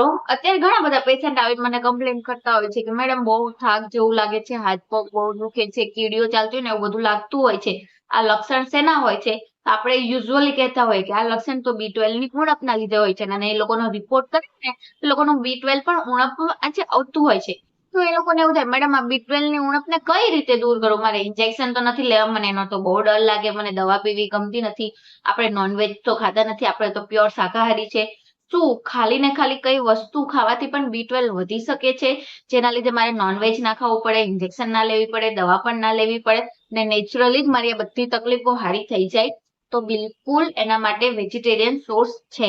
મિત્રો, અત્યારે ઘણા બધા પેશન્ટ આવી મને કમ્પ્લેન કરતા હોય છે કે, મેડમ, બહુ થાક જેવું લાગે છે, હાથ પગ બહુ દુખે છે, કીડીઓ ચાલતી હોય ને એવું બધું લાગતું હોય છે. આ લક્ષણ શેના હોય છે? આપણે યુઝ્યુઅલી કહેતા હોય કે, આ લક્ષણ તો બી ટ્વેલ્વની ઉણપના લીધે હોય છે અને એ લોકોનો રિપોર્ટ કરે ને, એ લોકોનું બી ટ્વેલ્વ પણ ઉણપ આજે આવતું હોય છે. તો એ લોકોને એવું થાય, મેડમ, આ બી ટ્વેલ્વની ઉણપને કઈ રીતે દૂર કરું? મારે ઇન્જેક્શન તો નથી લેવા, મને એનો તો બહુ ડર લાગે, મને દવા પીવી ગમતી નથી. આપણે નોનવેજ તો ખાતા નથી, આપણે તો પ્યોર શાકાહારી છે. શું ખાલી ને ખાલી કઈ વસ્તુ ખાવાથી પણ બી ટ્વેલ્વ વધી શકે છે. જેના લીધે મારે નોનવેજ ના ખાવું પડે ઇન્જેક્શન ના લેવી પડે, દવા પણ ના લેવી પડે ને નેચરલી જ મારી આ બધી તકલીફો હારી થઈ જાય. તો બિલકુલ એના માટે વેજીટેરિયન સોર્સ છે.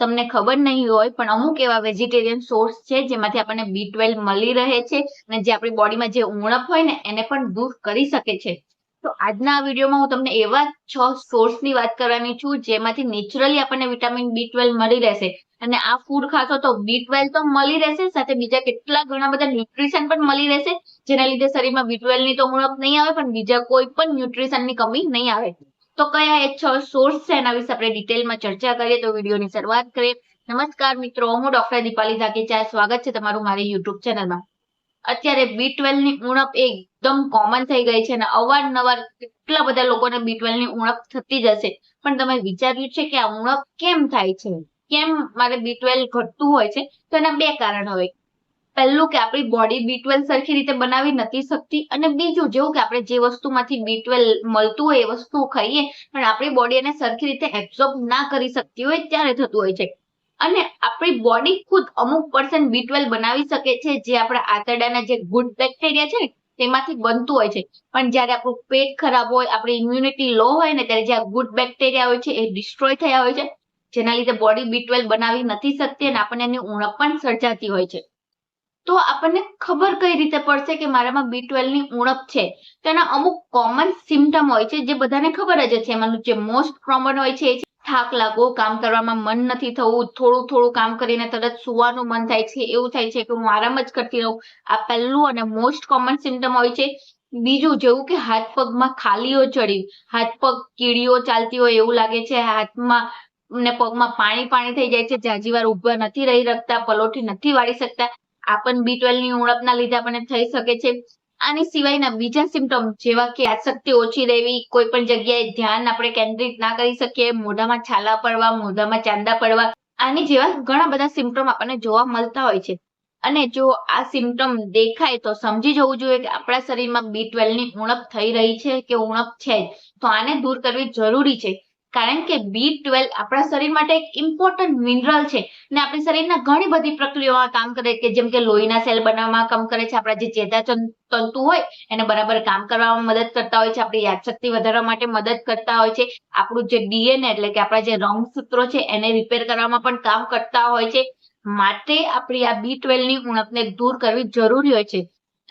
તમને ખબર નહીં હોય, પણ અમુક એવા વેજીટેરિયન સોર્સ છે જેમાંથી આપણને બી ટ્વેલ્વ મળી રહે છે અને જે આપણી બોડીમાં જે ઉણપ હોય ને, એને પણ દૂર કરી શકે છે. તો આજના વિડીયોમાં હું તમને એવા છ સોર્સની વાત કરવાની છું, જેમાંથી નેચરલી આપણને વિટામિન બી ટ્વેલ્વ મળી રહેશે. અને આ ફૂડ ખાશો તો બી ટ્વેલ્વ તો મળી રહેશે, સાથે બીજા કેટલા ઘણા બધા ન્યુટ્રિશન પણ મળી રહેશે, જેના લીધે શરીરમાં બી ટ્વેલ્વની તો ઉણપ નહીં આવે, પણ બીજા કોઈ પણ ન્યુટ્રિશનની કમી નહીં આવે. તો કયા એ છ સોર્સ છે એના વિશે આપણે ડિટેલમાં ચર્ચા કરીએ તો વિડીયોની શરૂઆત કરીએ. નમસ્કાર મિત્રો, હું ડોક્ટર દીપાલી ધાકેચા સ્વાગત છે તમારું મારી યુટ્યુબ ચેનલમાં અત્યારે બી ટ્વેલ્વની ઉણપ એકદમ કોમન થઈ ગઈ છે અને અવારનવાર કેટલા બધા લોકોને બી ટ્વેલ્વની ઉણપ થતી જ હશે પણ તમે વિચાર્યું છે કે આ ઉણપ કેમ થાય છે? કેમ મારે બી ટ્વેલ્વ ઘટતું હોય છે? તો એના બે કારણ હોય પહેલું કે આપણી બોડી બી ટ્વેલ્વ સરખી રીતે બનાવી નથી શકતી અને બીજું જેવું કે આપણે જે વસ્તુમાંથી બી ટ્વેલ્વ મળતું હોય એ વસ્તુ ખાઈએ પણ આપણી બોડી એને સરખી રીતે એબ્ઝોર્બ ના કરી શકતી હોય ત્યારે થતું હોય છે. અને આપણી બોડી ખુદ અમુક પર્સન્ટ બી ટ્વેલ્વ બનાવી શકે છે, જે આપણા આંતરડાના જે ગુડ બેક્ટેરિયા છે તેમાંથી બનતું હોય છે. પણ જ્યારે આપણું પેટ ખરાબ હોય, આપણી ઇમ્યુનિટી લો હોય ને, ત્યારે જે ગુડ બેક્ટેરિયા હોય છે, એ ડિસ્ટ્રોય થયા હોય છે. જેના લીધે બોડી બી ટ્વેલ્વ બનાવી નથી શકતી અને આપણને એની ઉણપ પણ સર્જાતી હોય છે. તો આપણને ખબર કઈ રીતે પડશે કે મારામાં બી ટ્વેલ્વની ઉણપ છે? તેના અમુક કોમન સિમ્ટમ હોય છે, જે બધાને ખબર જ છે એમાંનું જે મોસ્ટ કોમન હોય છે એ થાક લાગો કામ કરવામાં મન નથી થવું, થોડું થોડું કામ કરીને તરત સુવાનું મન થાય છે, એવું થાય છે કે હું આરામ જ કરતી રહું. આ પહેલું અને મોસ્ટ કોમન સિમ્ટમ હોય છે. બીજું જેવું કે હાથ પગમાં ખાલીઓ ચડી, હાથ પગ કીડીઓ ચાલતી હોય એવું લાગે છે, હાથમાં ને પગમાં પાણી પાણી થઈ જાય છે, જાજીવાર ઊભા નથી રહી શકતા પલોઠી નથી વાળી શકતા. આ પણ બી ની ઉણપના લીધે આપણને થઈ શકે છે. આની સિવાયના બીજા સિમ્ટમ જેવા કે યાદશક્તિ ઓછી રહેવી, કોઈ પણ જગ્યાએ ધ્યાન આપણે કેન્દ્રિત ના કરી શકીએ, મોઢામાં છાલા પડવા, મોઢામાં ચાંદા પડવા, આની જેવા ઘણા બધા સિમ્ટમ આપણને જોવા મળતા હોય છે. અને જો આ સિમ્ટમ દેખાય તો સમજી જવું જોઈએ કે આપણા શરીરમાં બી ની ઉણપ થઈ રહી છે કે ઉણપ છે તો આને દૂર કરવી જરૂરી છે. કારણ કે બી ટ્વેલ્વ આપણા શરીર માટે એક ઇમ્પોર્ટન્ટ મિનરલ છે ને આપણી શરીરના ઘણી બધી પ્રક્રિયાઓમાં કામ કરે કે જેમ કે લોહીના સેલ બનાવવામાં કામ કરે છે, આપણા જે ચેતાતંતુ હોય એને બરાબર કામ કરવામાં મદદ કરતા હોય છે, આપણી યાદશક્તિ વધારવા માટે મદદ કરતા હોય છે, આપણું જે ડીએનએ એટલે કે આપણા જે રંગસૂત્રો છે એને રિપેર કરવામાં પણ કામ કરતા હોય છે. માટે આપણી આ બી ટ્વેલ્વની ઉણપને દૂર કરવી જરૂરી હોય છે.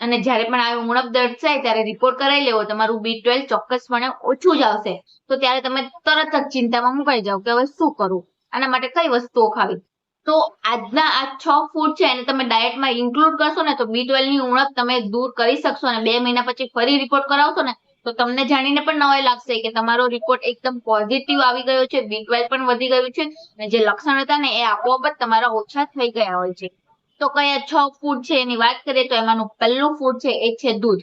અને જ્યારે પણ આવી ઉણપ દર્શાય ત્યારે રિપોર્ટ કરાવી લેવો. તમારું બી ટ્વેલ્વ ચોક્કસપણે ઓછું જ આવશે. તો ત્યારે તમે તરત જ ચિંતામાં મુકાઈ જાવ કે હવે શું કરું? આના માટે કઈ વસ્તુઓ ખાવી? તો આજના આ છ ફૂડ છે એને તમે ડાયટમાં ઇન્ક્લુડ કરશો ને તો બી ટ્વેલ્વની ઉણપ તમે દૂર કરી શકશો અને બે મહિના પછી ફરી રિપોર્ટ કરાવશો ને તો તમને જાણીને પણ નવાઈ લાગશે કે તમારો રિપોર્ટ એકદમ પોઝિટિવ આવી ગયો છે. બી ટ્વેલ્વ પણ વધી ગયું છે અને જે લક્ષણ હતા ને એ આપોઆપ જ તમારા ઓછા થઈ ગયા હોય છે. તો કયા છ ફૂડ છે એની વાત કરીએ તો એમાંનું પહેલું ફૂડ છે, એ છે દૂધ.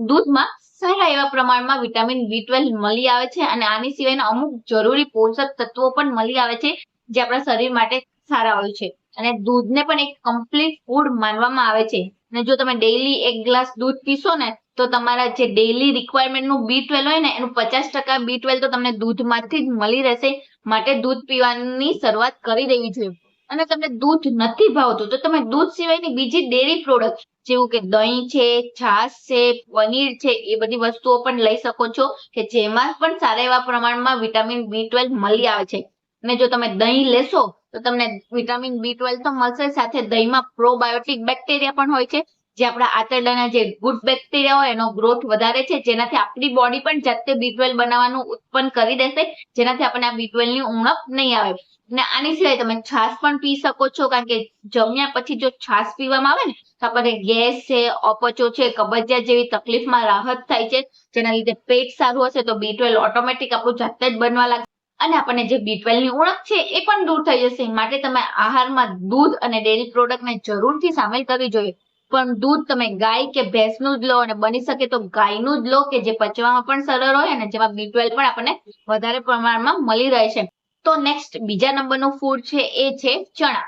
દૂધમાં સારા એવા પ્રમાણમાં વિટામિન બી ટ્વેલ્વ મળી આવે છે અને આની સિવાયના અમુક જરૂરી પોષક તત્વો પણ મળી આવે છે જે આપણા શરીર માટે સારા હોય છે. અને દૂધને પણ એક કમ્પ્લીટ ફૂડ માનવામાં આવે છે. અને જો તમે ડેઈલી એક ગ્લાસ દૂધ પીશો ને, તો તમારા જે ડેઈલી રિક્વાયરમેન્ટનું બી ટ્વેલ્વ હોય ને, એનું પચાસ ટકા બી ટ્વેલ્વ તો તમને દૂધમાંથી જ મળી રહેશે. માટે દૂધ પીવાની શરૂઆત કરી દેવી જોઈએ. અને તમને દૂધ નથી ભાવતું, તો તમે દૂધ સિવાયની બીજી ડેરી પ્રોડક્ટ જેવું કે દહીં છે, છાશ છે, પનીર છે, એ બધી વસ્તુઓ પણ લઈ શકો છો, કે જેમાં પણ સારા એવા પ્રમાણમાં વિટામિન બી ટ્વેલ્વ મળી આવે છે. અને જો તમે દહીં લેશો, તો તમને વિટામિન બી ટ્વેલ્વ તો મળશે સાથે દહીંમાં પ્રોબાયોટિક બેક્ટેરિયા પણ હોય છે જે આપણા આંતરડાના જે ગુડ બેક્ટેરિયા હોય એનો ગ્રોથ વધારે છે, જેનાથી આપણી બોડી પણ જાતે બી ટ્વેલ્વ બનાવવાનું ઉત્પન્ન કરી દેશે, જેનાથી આપણને આ બી ટ્વેલ્વ ઉણપ નહીં આવે. ને આની સિવાય તમે છાશ પણ પી શકો છો, કારણ કે જમ્યા પછી જો છાશ પીવામાં આવે ને, તો આપણને ગેસ છે, અપચો છે, કબજિયાત જેવી તકલીફમાં રાહત થાય છે, જેના લીધે પેટ સારું હશે તો બી ટ્વેલ્વ ઓટોમેટિક આપણું જાતે જ બનવા લાગશે અને આપણને જે બી ની ઉણપ છે, એ પણ દૂર થઈ જશે. માટે તમે આહારમાં દૂધ અને ડેરી પ્રોડક્ટને જરૂરથી સામેલ કરવી જોઈએ. પણ દૂધ તમે ગાય કે ભેંસનું જ લો અને બની શકે તો ગાયનું જ લો, કે જે પચવામાં પણ સરળ હોય અને જેમાં બી પણ આપણને વધારે પ્રમાણમાં મળી રહે છે તો નેક્સ્ટ બીજા નંબરનું ફૂડ છે, એ છે ચણા.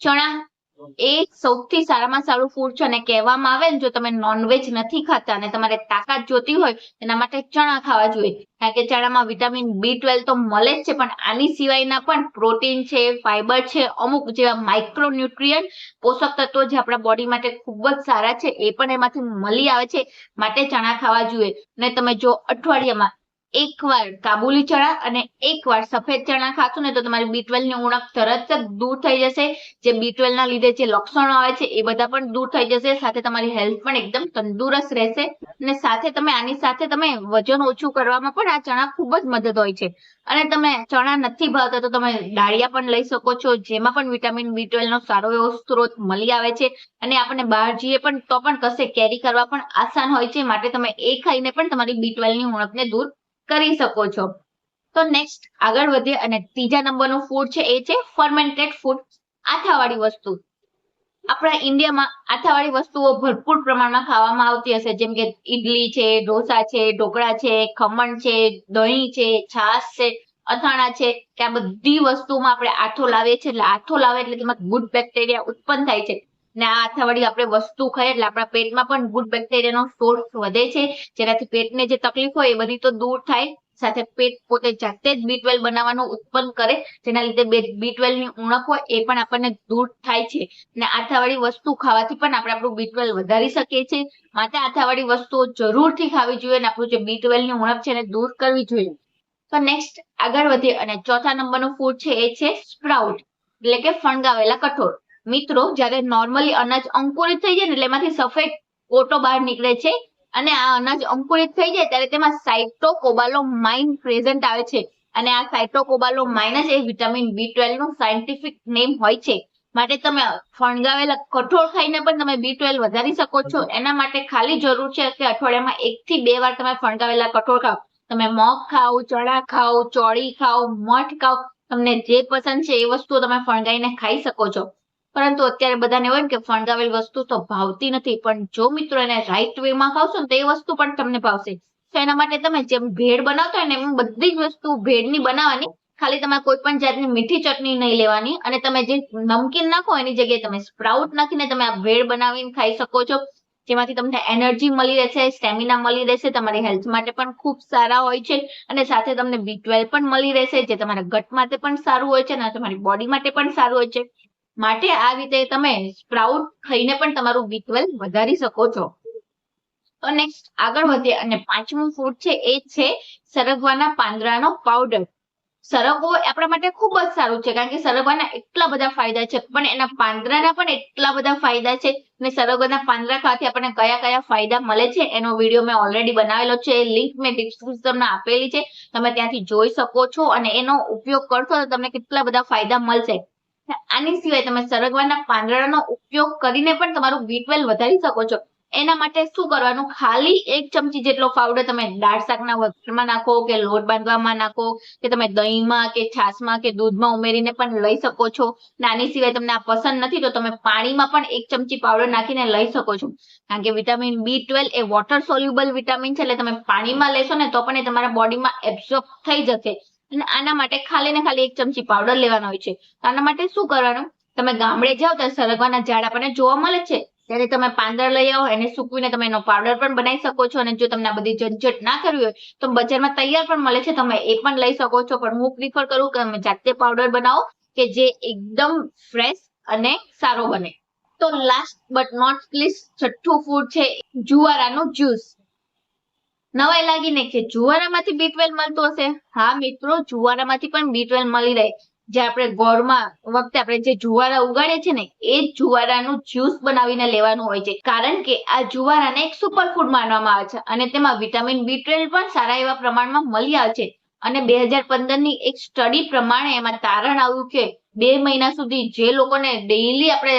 ચણા એ સૌથી સારામાં સારું ફૂડ છે અને કહેવામાં આવે ને, જો તમે નોનવેજ નથી ખાતા અને તમારે તાકાત જોતી હોય, એના માટે ચણા ખાવા જોઈએ. કારણ કે ચણામાં વિટામિન બી ટ્વેલ્વ તો મળે જ છે, પણ આની સિવાયના પણ પ્રોટીન છે ફાઈબર છે, અમુક જેવા માઇક્રોન્યુટ્રિયન્ટ પોષક તત્વો જે આપણા બોડી માટે ખૂબ જ સારા છે, એ પણ એમાંથી મળી આવે છે, માટે ચણા ખાવા જોઈએ. ને તમે જો અઠવાડિયામાં એકવાર કાબુલી ચણા અને એકવાર સફેદ ચણા ખાશો ને તો તમારી બી ની ઉણપ તરત જ દૂર થઈ જશે. જે બી ના લીધે જે લક્ષણો આવે છે એ બધા પણ દૂર થઈ જશે. સાથે તમારી હેલ્થ પણ એકદમ તંદુરસ્ત રહેશે અને સાથે તમે આની સાથે તમે વજન ઓછું કરવામાં પણ આ ચણા ખૂબ જ મદદ હોય છે. અને તમે ચણા નથી ભાવતા તો તમે ડાળિયા પણ લઈ શકો છો, જેમાં પણ વિટામિન બી ટ્વેલ્વ નો સારો એવો સ્ત્રોત મળી આવે છે. અને આપણને બહાર જઈએ પણ તો પણ કશે કેરી કરવા પણ આસાન હોય છે. માટે તમે એ ખાઈને પણ તમારી બી ટ્વેલ્વની ઉણપને દૂર કરી શકો છો. તો નેક્સ્ટ આગળ વધીએ અને ત્રીજા નંબરનું ફૂડ છે એ છે ફર્મેન્ટેડ ફૂડ આથાવાળી વસ્તુ. આપણા ઇન્ડિયામાં આથાવાળી વસ્તુઓ ભરપૂર પ્રમાણમાં ખાવામાં આવતી હશે. જેમ કે ઈડલી છે, ઢોસા છે, ઢોકળા છે, ખમણ છે, દહીં છે, છાશ છે, અથાણા છે. કે આ બધી વસ્તુમાં આપણે આથો લાવીએ છીએ. એટલે આથો લાવે એટલે તેમાં ગુડ બેક્ટેરિયા ઉત્પન્ન થાય છે. ને આ આથાવાળી આપણે વસ્તુ ખાઈએ એટલે આપણા પેટમાં પણ ગુડ બેક્ટેરિયાનો સોર્સ વધે છે. જેનાથી પેટને જે તકલીફ હોય એ બધી તો દૂર થાય. સાથે પેટ પોતે જાતે જ બી ટ્વેલ્વ બનાવવાનું ઉત્પન્ન કરે. જેના લીધે બી ટ્વેલ્વની ઉણપ હોય એ પણ આપણને દૂર થાય છે. અને આથાવાળી વસ્તુ ખાવાથી પણ આપણે આપણું બી ટ્વેલ્વ વધારી શકીએ છીએ. માટે આથાવાળી વસ્તુઓ જરૂરથી ખાવી જોઈએ અને આપણું જે બી ટ્વેલ્વની ઉણપ છે એને દૂર કરવી જોઈએ. તો નેક્સ્ટ આગળ વધીએ અને ચોથા નંબરનું ફૂડ છે એ છે સ્પ્રાઉટ એટલે કે ફણગાવેલા કઠોળ. મિત્રો, જ્યારે નોર્મલી અનાજ અંકુરિત થઈ જાય ને એટલે એમાંથી સફેદ કોટો બહાર નીકળે છે અને આ અનાજ અંકુરિત થઈ જાય ત્યારે તેમાં સાઇટોકોબાલો માઇન પ્રેઝન્ટ આવે છે. અને આ સાઇટોકોબાલો માઇનસ એ વિટામિન બી ટ્વેલ્વનું સાયન્ટિફિક નેમ હોય છે. માટે તમે ફણગાવેલા કઠોળ ખાઈને પણ તમે બી ટ્વેલ્વ વધારી શકો છો. એના માટે ખાલી જરૂર છે કે અઠવાડિયામાં એક થી બે વાર તમે ફણગાવેલા કઠોળ ખાઓ. તમે મગ ખાઓ, ચણા ખાઓ, ચોળી ખાઓ, મઠ ખાઓ. તમને જે પસંદ છે એ વસ્તુ તમે ફણગાઈને ખાઈ શકો છો. પરંતુ અત્યારે બધાને હોય કે ફણગાવેલ વસ્તુ તો ભાવતી નથી, પણ જો મિત્રો એને રાઈટ વે માં ખાવશો ને તો એ વસ્તુ પણ તમને ભાવશે. તો એના માટે તમે જેમ ભેળ બનાવતા હોય ને એમ બધી જ વસ્તુ ભેળની બનાવવાની. ખાલી તમારે કોઈ પણ જાતની મીઠી ચટણી નહીં લેવાની અને તમે જે નમકીન નાખો એની જગ્યાએ તમે સ્પ્રાઉટ નાખીને તમે આ ભેળ બનાવીને ખાઈ શકો છો. જેમાંથી તમને એનર્જી મળી રહેશે, સ્ટેમિના મળી રહેશે, તમારી હેલ્થ માટે પણ ખૂબ સારા હોય છે અને સાથે તમને બી ટ્વેલ્વ પણ મળી રહેશે, જે તમારા ગટ માટે પણ સારું હોય છે અને તમારી બોડી માટે પણ સારું હોય છે. માટે આ રીતે તમે સ્પ્રાઉટ થઈને પણ તમારું બી વધારી શકો છો. તો નેક્સ્ટ આગળ વધીએ અને પાંચમું ફૂડ છે એ છે સરગવાના પાંદડાનો પાવડર સરગવો આપણા માટે ખૂબ જ સારું છે કારણ કે સરગવાના એટલા બધા ફાયદા છે પણ એના પાંદડાના પણ એટલા બધા ફાયદા છે અને સરગવાના પાંદડા ખાવાથી આપણને કયા કયા ફાયદા મળે છે એનો વીડિયો મેં ઓલરેડી બનાવેલો છે લિંક મેં ડિસ્ક્રિપ્શનમાં આપેલી છે. તમે ત્યાંથી જોઈ શકો છો અને એનો ઉપયોગ કરશો તો તમને કેટલા બધા ફાયદા મળશે. આની સિવાય તમે સરગવાના પાંદડાનો ઉપયોગ કરીને પણ તમારું બી ટ્વેલ્વ વધારી શકો છો. એના માટે શું કરવાનું? ખાલી એક ચમચી જેટલો પાવડર તમે દાળ શાકના વઘારમાં નાખો કે લોટ બાંધવામાં નાખો કે તમે દહીંમાં કે છાશમાં કે દૂધમાં ઉમેરીને પણ લઈ શકો છો. આની સિવાય તમને આ પસંદ નથી તો તમે પાણીમાં પણ એક ચમચી પાવડર નાખીને લઈ શકો છો. કારણ કે વિટામિન બી ટ્વેલ્વ એ વોટર સોલ્યુબલ વિટામિન છે એટલે તમે પાણીમાં લેશો ને તો પણ એ તમારા બોડીમાં એબ્સોર્બ થઈ જશે. અને આના માટે ખાલી ને ખાલી એક ચમચી પાવડર લેવાનો હોય છે. આના માટે શું કરવાનું? તમે ગામડે જાઓ ત્યારે સરગવાના ઝાડ આપણને જોવા મળે છે. ત્યારે તમે પાંદર લઈ આવો, એને સૂકવીને તમે એનો પાવડર પણ બનાવી શકો છો અને જો તમને આ બધી ઝંઝટ ના કરવી હોય, તો બજારમાં તૈયાર પણ મળે છે. તમે એ પણ લઈ શકો છો. પણ હું પ્રિફર કરું કે તમે જાતે પાવડર બનાવો કે જે એકદમ ફ્રેશ અને સારો બને. તો લાસ્ટ બટ નોટ લીસ્ટ છઠ્ઠું ફૂડ છે જુવારાનું જ્યુસ નવાઈ લાગીને કે જુવારામાંથી બી ટ્વેલ્વ મળતું હશે? હા, મિત્રો, જુવારામાંથી પણ બી ટ્વેલ્વ મળી રહે. જે આપણે ગોળમાં વખતે આપણે જે જુવારા ઉગાડે છે ને, એ જુવારાનું જ્યુસ બનાવીને લેવાનું હોય છે. કારણ કે આ જુવારાને એક સુપરફૂડ માનવામાં આવે છે અને તેમાં વિટામિન બી ટ્વેલ્વ પણ સારા એવા પ્રમાણમાં મળી આવે છે. અને બે હજાર પંદરની એક સ્ટડી પ્રમાણે એમાં તારણ આવ્યું કે બે મહિના સુધી જે લોકોને ડેઈલી આપણે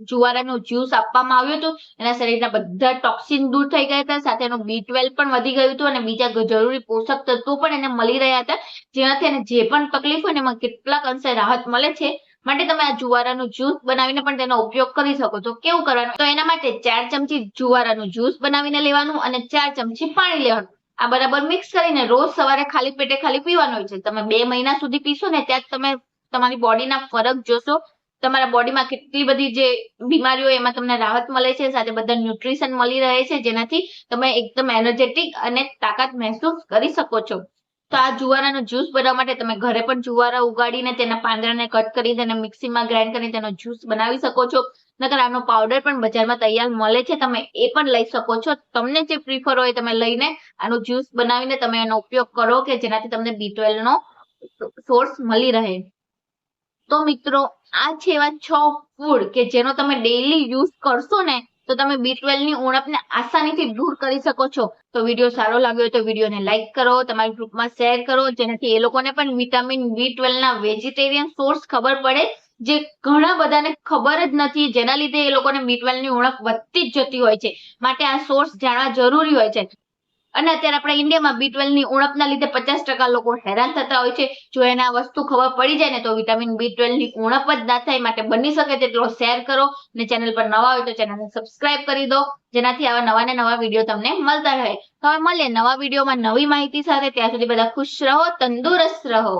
જુવારાનું જ્યુસ આપવામાં આવ્યું હતું. એના શરીરના બધા ટોક્સિન દૂર થઈ ગયા હતા. સાથે એનું બી ટ્વેલ્વ પણ વધી ગયું હતું અને બીજા જરૂરી પોષક તત્વો પણ એને મળી રહ્યા હતા. જેનાથી એને જે પણ તકલીફ હોય એમાં કેટલાક અંશે રાહત મળે છે. માટે તમે આ જુવારાનું જ્યુસ બનાવીને પણ તેનો ઉપયોગ કરી શકો છો. કેવું કરવાનું? તો એના માટે ચાર ચમચી જુવારાનું જ્યુસ બનાવીને લેવાનું અને ચાર ચમચી પાણી લેવાનું. આ બરાબર મિક્સ કરીને રોજ સવારે ખાલી પેટે ખાલી પીવાનું હોય છે. તમે બે મહિના સુધી પીશો ને ત્યાં તમે તમારી બોડીના ફરક જોશો. તમારા બોડીમાં કેટલી બધી જે બીમારીઓ એમાં તમને રાહત મળે છે, સાથે બધા ન્યુટ્રિશન મળી રહે છે, જેનાથી તમે એકદમ એનર્જેટિક અને તાકાત મહેસૂસ કરી શકો છો. તો આ જુવારાનો જ્યુસ બનાવવા માટે તમે ઘરે પણ જુવારા ઉગાડીને તેના પાંદડાને કટ કરી તેને મિક્સીમાં ગ્રાઇન્ડ કરી તેનો જ્યુસ બનાવી શકો છો. નકર આનો પાવડર પણ બજારમાં તૈયાર મળે છે, તમે એ પણ લઈ શકો છો. તમને જે પ્રિફર હોય તમે લઈને આનો જ્યુસ બનાવીને તમે એનો ઉપયોગ કરો કે જેનાથી તમને બી નો સોર્સ મળી રહે. તો મિત્રો, આ છે એવા છ ફૂડ કે જેનો તમે ડેઈલી યુઝ કરશો ને, તો તમે બી ની ઉણપને આસાનીથી દૂર કરી શકો છો. તો વીડિયો સારો લાગ્યો તો વિડીયોને લાઈક કરો, તમારી ગ્રુપમાં શેર કરો, જેનાથી એ લોકોને પણ વિટામિન બી ના વેજીટેરિયન સોર્સ ખબર પડે, જે ઘણા બધાને ખબર જ નથી, જેના લીધે એ લોકોને બી ની ઉણપ વધતી જ જતી હોય છે. માટે આ સોર્સ જાણવા જરૂરી હોય છે. અને અત્યારે આપણા ઇન્ડિયામાં બી ની ઉણપના લીધે પચાસ ટકા લોકો હેરાન થતા હોય છે. જો એને વસ્તુ ખબર પડી જાય ને તો વિટામિન બી ની ઉણપ જ ના થાય માટે બની શકે તેટલો શેર કરો અને ચેનલ પર નવા હોય તો ચેનલને સબસ્ક્રાઇબ કરી દો. જેનાથી આવા નવા ને નવા વીડિયો તમને મળતા રહે. હવે મળીએ નવા વિડીયોમાં નવી માહિતી સાથે. ત્યાં સુધી બધા ખુશ રહો, તંદુરસ્ત રહો.